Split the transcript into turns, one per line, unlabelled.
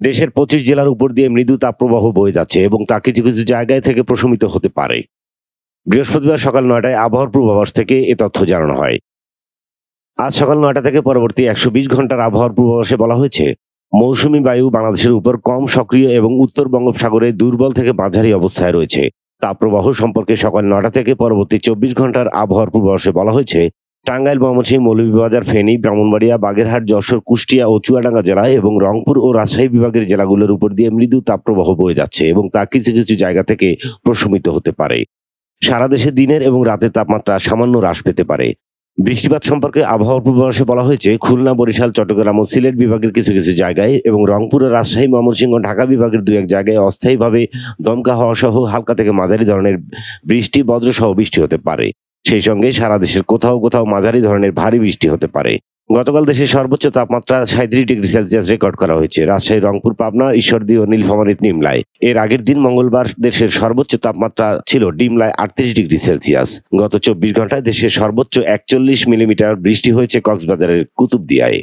দেশের পঁচিশ জেলার উপর দিয়ে মৃদু তাপপ্রবাহ বয়ে যাচ্ছে এবং তা কিছু কিছু জায়গায় থেকে প্রশমিত হতে পারে। বৃহস্পতিবার সকাল নয়টায় আবহাওয়ার পূর্বাভাস থেকে এ তথ্য জানানো হয়। আজ সকাল নয়টা থেকে পরবর্তী একশো বিশ ঘণ্টার আবহাওয়ার পূর্বাভাসে বলা হয়েছে, মৌসুমী বায়ু বাংলাদেশের উপর কম সক্রিয় এবং উত্তর বঙ্গোপসাগরে দুর্বল থেকে মাঝারি অবস্থায় রয়েছে। তাপপ্রবাহ সম্পর্কে সকাল নটা থেকে পরবর্তী চব্বিশ ঘণ্টার আবহাওয়ার পূর্বাভাসে বলা হয়েছে টাঙ্গাইল, ময়মনসিংহ, মৌলভীবাজার, ফেনী, ব্রাহ্মণবাড়িয়া, বাগেরহাট, যশোর, কুষ্টিয়া ও চুয়াডাঙ্গা জেলা এবং রংপুর ও রাজশাহী বিভাগের জেলাগুলোর উপর দিয়ে মৃদু তাপপ্রবাহ বয়ে যাচ্ছে এবং তা কিছু কিছু জায়গা থেকে প্রশমিত হতে পারে। সারা দেশে দিনের এবং রাতের তাপমাত্রা সামান্য হ্রাস পেতে পারে। বৃষ্টিপাত সম্পর্কে আবহাওয়ার পূর্বাভাসে বলা হয়েছে, খুলনা, বরিশাল, চট্টগ্রাম ও সিলেট বিভাগের কিছু কিছু জায়গায় এবং রংপুর ও রাজশাহী, ময়মনসিংহ, ঢাকা বিভাগের দু এক জায়গায় অস্থায়ীভাবে দমকা হওয়া সহ হালকা থেকে মাঝারি ধরনের বৃষ্টি, বজ্রসহ বৃষ্টি হতে পারে। সেই সঙ্গে সারা দেশের কোথাও কোথাও মাঝারি ধরনের ভারী বৃষ্টি হতে পারে। গতকাল দেশের সর্বোচ্চ তাপমাত্রা সাঁত্রিশ ডিগ্রি সেলসিয়াস রেকর্ড করা হয়েছে। রাজশাহী, রংপুর, পাবনা, ঈশ্বরদী ও নীলফামারী নিমলায়। এর আগের দিন মঙ্গলবার দেশের সর্বোচ্চ তাপমাত্রা ছিল ডিমলায় আটত্রিশ ডিগ্রি সেলসিয়াস। গত চব্বিশ ঘন্টায় দেশের সর্বোচ্চ একচল্লিশ মিলিমিটার বৃষ্টি হয়েছে কক্সবাজারের কুতুবদিয়ায়।